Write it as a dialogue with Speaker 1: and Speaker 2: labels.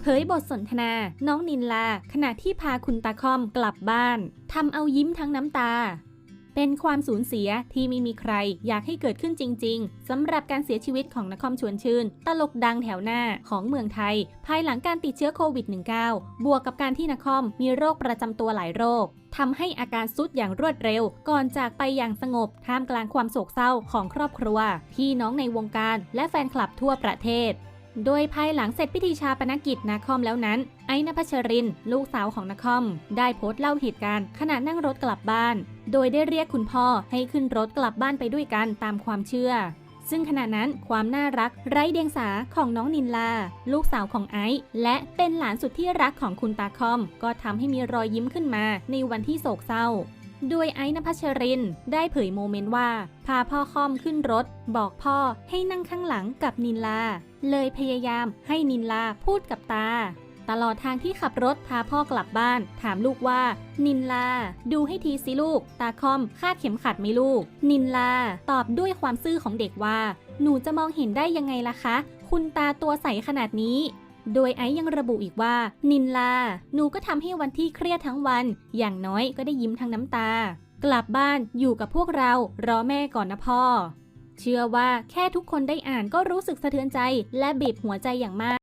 Speaker 1: เผยบทสนทนาน้องนินลา ขณะที่พาคุณตาคอมกลับบ้านทำเอายิ้มทั้งน้ำตา เป็นความสูญเสียที่ไม่มีใครอยากให้เกิดขึ้นจริง ๆสำหรับการเสียชีวิตของนครชวนชื่น ตลกดังแถวหน้าของเมืองไทย ภายหลังการติดเชื้อโควิด -19 บวกกับการที่นครมีโรคประจำตัวหลายโรคทำให้อาการสุดอย่างรวดเร็ว ก่อนจากไปอย่างสงบ ท่ามกลางความโศกเศร้าของครอบครัว พี่น้องในวงการและแฟนคลับทั่วประเทศ โดยภายหลังเสร็จพิธีชาปนกิจนาคอมแล้วนั้น ไอ้นภัชริน ลูกสาวของนาคอม ได้โพสต์เล่าเหตุการณ์ขณะนั่งรถกลับบ้าน โดยได้เรียกคุณพ่อให้ขึ้นรถกลับบ้านไปด้วยกันตามความเชื่อ ซึ่งขณะนั้นความน่ารักไร้เดียงสาของน้องนินลา ลูกสาวของไอซ์และเป็นหลานสุดที่รักของคุณตาคอม ก็ทำให้มีรอยยิ้มขึ้นมาในวันที่โศกเศร้า โดยไอ้นภัชรินได้เผยโมเมนต์ว่า พาพ่อคอมขึ้นรถ บอกพ่อให้นั่งข้างหลังกับนินลา เลยพยายามให้นินลาพูดกับตา ตลอดทางที่ขับรถพาพ่อกลับบ้าน ถามลูกว่า นินลา ดูให้ทีสิลูก ตาคอมคาดเข็มขัดไหมลูก นินลาตอบด้วยความซื่อของเด็กว่า หนูจะมองเห็นได้ยังไงล่ะคะ คุณตาตัวใสขนาดนี้ โดยไอซ์ยังระบุอีกว่า นินลา หนูก็ทำให้วันที่เครียดทั้งวัน อย่างน้อยก็ได้ยิ้มทั้งน้ำตา กลับบ้านอยู่กับพวกเรา รอแม่ก่อนนะพ่อ เชื่อว่าแค่ทุกคนได้อ่านก็รู้สึกสะเทือนใจ และบีบหัวใจอย่างมาก